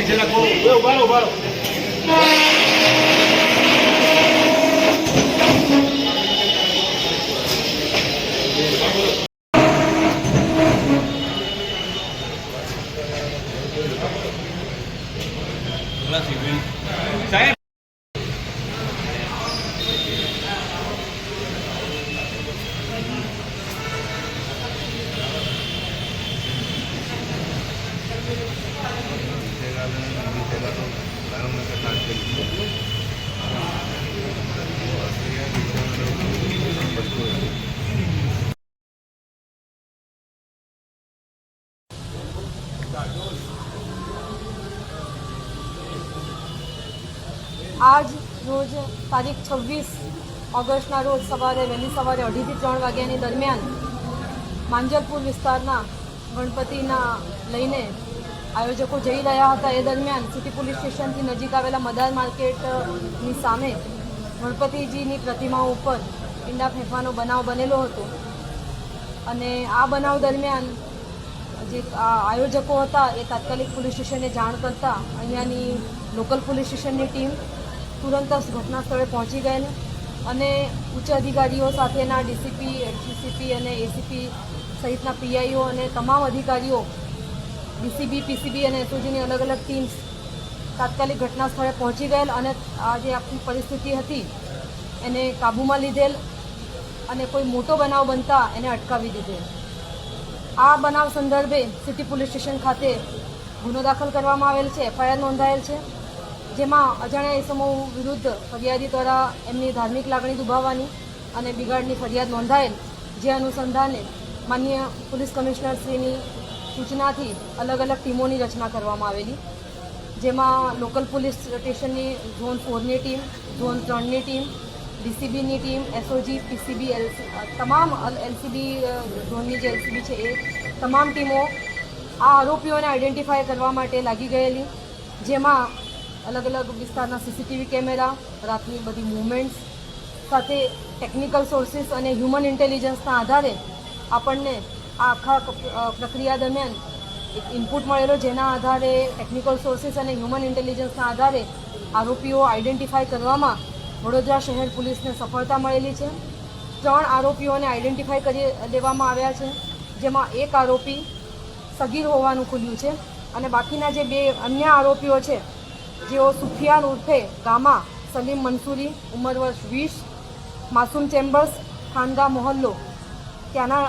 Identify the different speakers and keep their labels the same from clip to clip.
Speaker 1: નીચે નાખો એ ઊભા
Speaker 2: આજ રોજ તારીખ છવ્વીસ ઓગસ્ટના રોજ સવારે, વહેલી સવારે અઢીથી ત્રણ વાગ્યાની દરમિયાન માંજલપુર વિસ્તારના ગણપતિના લઈને આયોજકો જઈ રહ્યા હતા. એ દરમિયાન સિટી પોલીસ સ્ટેશનથી નજીક આવેલા મદાર માર્કેટની સામે ગણપતિજીની પ્રતિમાઓ ઉપર ઈંડા ફેંકવાનો બનાવ બનેલો હતો. અને આ બનાવ દરમિયાન જે આયોજકો હતા એ તાત્કાલિક પોલીસ સ્ટેશને જાણ કરતા અહીંયાની લોકલ પોલીસ સ્ટેશનની ટીમ તુરંત જ ઘટના સ્થળે પહોંચી ગયેલ અને ઉચ્ચ અધિકારીઓ સાથેના ડીસીપી ડીસીપી અને એસીપી સહિતના પીઆઈઓ અને તમામ અધિકારીઓ, ડીસીબી, પીસીબી અને એસઓજીની અલગ અલગ ટીમ્સ તાત્કાલિક ઘટના સ્થળે પહોંચી ગયેલ અને આ જે આપણી પરિસ્થિતિ હતી. એને કાબૂમાં લીધેલ અને કોઈ મોટો બનાવ બનતા એને અટકાવી દીધેલ. આ બનાવ સંદર્ભે સિટી પોલીસ સ્ટેશન ખાતે ગુનો દાખલ કરવામાં આવેલ છે. એફઆઈઆર નોંધાયેલ છે. જેમાં અજાણ્યા ઇસમો વિરુદ્ધ ફરિયાદી દ્વારા એમની ધાર્મિક લાગણી દુભાવવાની અને બિગાડની ફરિયાદ નોંધાયેલ, જે અનુસંધાને માન્ય પોલીસ કમિશનરશ્રીની સૂચનાથી અલગ અલગ ટીમોની રચના કરવામાં આવેલી, જેમાં લોકલ પોલીસ સ્ટેશનની ઝોન ફોરની ટીમ, ઝોન ત્રણની ટીમ, ડીસીબીની ટીમ, એસઓજી, પીસીબી એલ તમામ એલસીબી ઝોનની જે એલસીબી છે એ તમામ ટીમો આ આરોપીઓને આઈડેન્ટિફાય કરવા માટે લાગી ગયેલી, જેમાં અલગ અલગ વિસ્તારના સીસીટીવી કેમેરા, રાતની બધી મુવમેન્ટ્સ સાથે ટેકનિકલ સોર્સિસ અને હ્યુમન ઇન્ટેલિજન્સના આધારે આપણને આ આખા પ્રક્રિયા દરમિયાન એક ઇનપુટ મળેલો જેના આધારે ટેકનિકલ સોર્સિસ અને હ્યુમન ઇન્ટેલિજન્સના આધારે આરોપીઓ આઈડેન્ટિફાય કરવામાં વડોદરા શહેર પોલીસને સફળતા મળેલી છે. ત્રણ આરોપીઓને આઈડેન્ટિફાય કરી દેવામાં આવ્યા છે, જેમાં એક આરોપી સગીર હોવાનું ખુલ્યું છે અને બાકીના જે બે અન્ય આરોપીઓ છે જેઓ સુફિયાન ઉર્ફે ગામા સલીમ મંસૂરી, ઉંમર વર્ષ વીસ, માસૂમ ચેમ્બર્સ, ખાનગા મોહલ્લો. ત્યાંના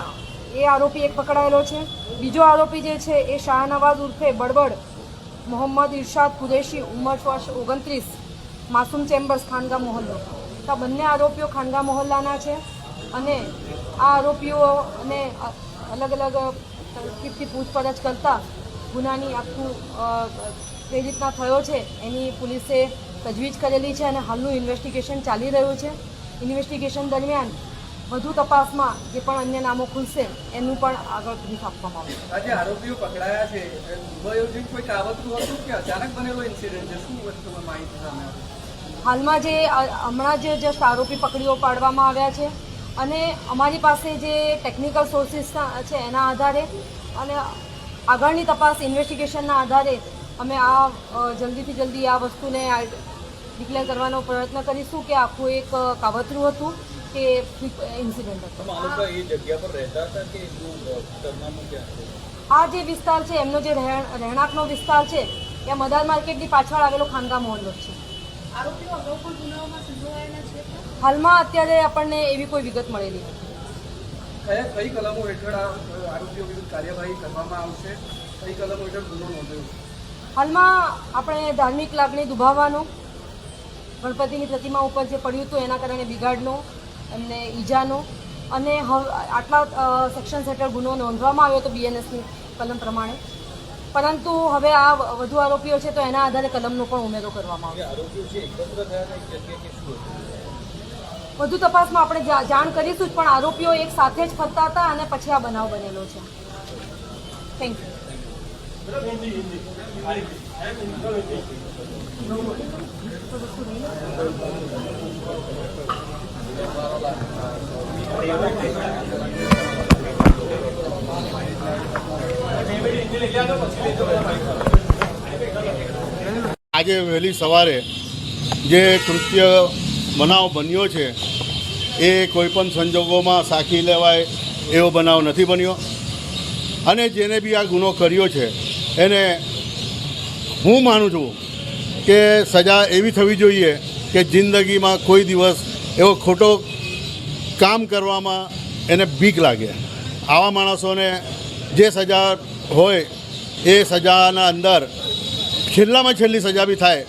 Speaker 2: એ આરોપી એક પકડાયેલો છે. બીજો આરોપી જે છે એ શાહનવાઝ ઉર્ફે બળબડ મોહમ્મદ ઇરશાદ કુરેશી, ઉંમર વર્ષ ઓગણત્રીસ, માસૂમ ચેમ્બર્સ, ખાનગા મોહલ્લો. તો બંને આરોપીઓ ખાનગા મોહલ્લાના છે અને આ આરોપીઓને અલગ અલગ તરકીબથી પૂછપરછ કરતા ગુનાની આખું કઈ રીતના થયો છે એની પોલીસે તજવીજ કરેલી છે અને હાલનું ઇન્વેસ્ટિગેશન ચાલી રહ્યું છે. ઇન્વેસ્ટિગેશન દરમિયાન વધુ તપાસમાં જે પણ અન્ય નામો ખુલશે એનું પણ આગળ બ્રીફ આપવામાં આવશે.
Speaker 3: આજે આરોપીઓ પકડાયા છે. કોઈ કાવતરું હતું કે અચાનક બનેલો ઇન્સિડન્ટ છે? શું વસ્તુમાં માહિતી સામે
Speaker 2: હાલમાં જે હમણાં જે જસ્ટ આરોપી પકડીઓ પાડવામાં આવ્યા છે અને અમારી પાસે જે ટેકનિકલ સોર્સિસ છે એના આધારે અને આગળની તપાસ ઇન્વેસ્ટિગેશનના આધારે અમે આ જલ્દીથી જલ્દી આ વસ્તુને ડિક્લેર કરવાનો પ્રયત્ન કરીશું કે આખું એક કાવતરું હતું કે ઇન્સિડન્ટ હતો.
Speaker 3: એ જગ્યા પર રહેતા હતા કે શું સરનામું ક્યાં છે
Speaker 2: આ જે વિસ્તાર છે એમનો જે રહેણાંકનો વિસ્તાર છે એ મદાર માર્કેટની પાછળ આવેલો ખાનગા મોહલ્લો છે. હાલમાં અત્યારે આપણને એવી કોઈ વિગત મળેલી નથી.
Speaker 3: કઈ કલમો હેઠળ આરોપીઓ વિરુદ્ધ કાર્યવાહી કરવામાં આવશે? કઈ કલમો હેઠળ ગુનો નોંધ્યો?
Speaker 2: હાલમાં આપણે ધાર્મિક લાગણી દુભાવવાનો, ગણપતિની પ્રતિમા ઉપર જે પડ્યું હતું એના કારણે બિગાડનો, એમને ઈજાનો અને આટલા સેક્શન હેઠળ ગુનો નોંધવામાં આવ્યો હતો બીએનએસની કલમ પ્રમાણે. પરંતુ હવે આ વધુ આરોપીઓ છે તો એના આધારે કલમનો પણ ઉમેરો કરવામાં
Speaker 3: હતું?
Speaker 2: વધુ તપાસમાં આપણે જાણ કરીશું પણ આરોપીઓ એક સાથે જ ફરતા હતા અને પછી આ બનાવ બનેલો છે. થેન્ક યુ
Speaker 1: આજે વહેલી સવારે જે કૃત્ય બનાવ બન્યો છે, એ કોઈપણ સંજોગોમાં સાખી લેવાય એવો બનાવ નથી બન્યો. અને જેને બી આ ગુનો કર્યો છે એને હું માનું છું કે સજા એવી થવી જોઈએ કે જિંદગીમાં કોઈ દિવસ એવો ખોટો કામ કરવામાં એને બીક લાગે. આવા માણસોને જે સજા હોય, એ સજાના અંદર છેલ્લામાં છેલ્લી સજા બી થાય,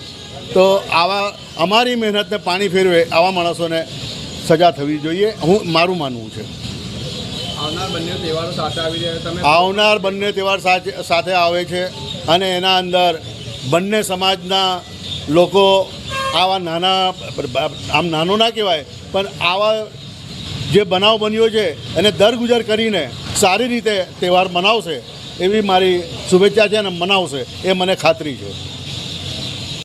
Speaker 1: તો આવા અમારી મહેનતને પાણી ફેરવે આવા માણસોને સજા થવી જોઈએ. હું મારું માનવું છે.
Speaker 3: આવનાર બંને તહેવારો
Speaker 1: સાથે આવી છે અને એના અંદર બંને સમાજના લોકો આવા નાના, આમ નાનો ના કહેવાય, પણ આવા જે બનાવ બન્યો છે, એને દરગુજર કરીને સારી રીતે તહેવાર મનાવશે, એવી મારી શુભેચ્છા છે અને મનાવશે, એ મને ખાતરી છે.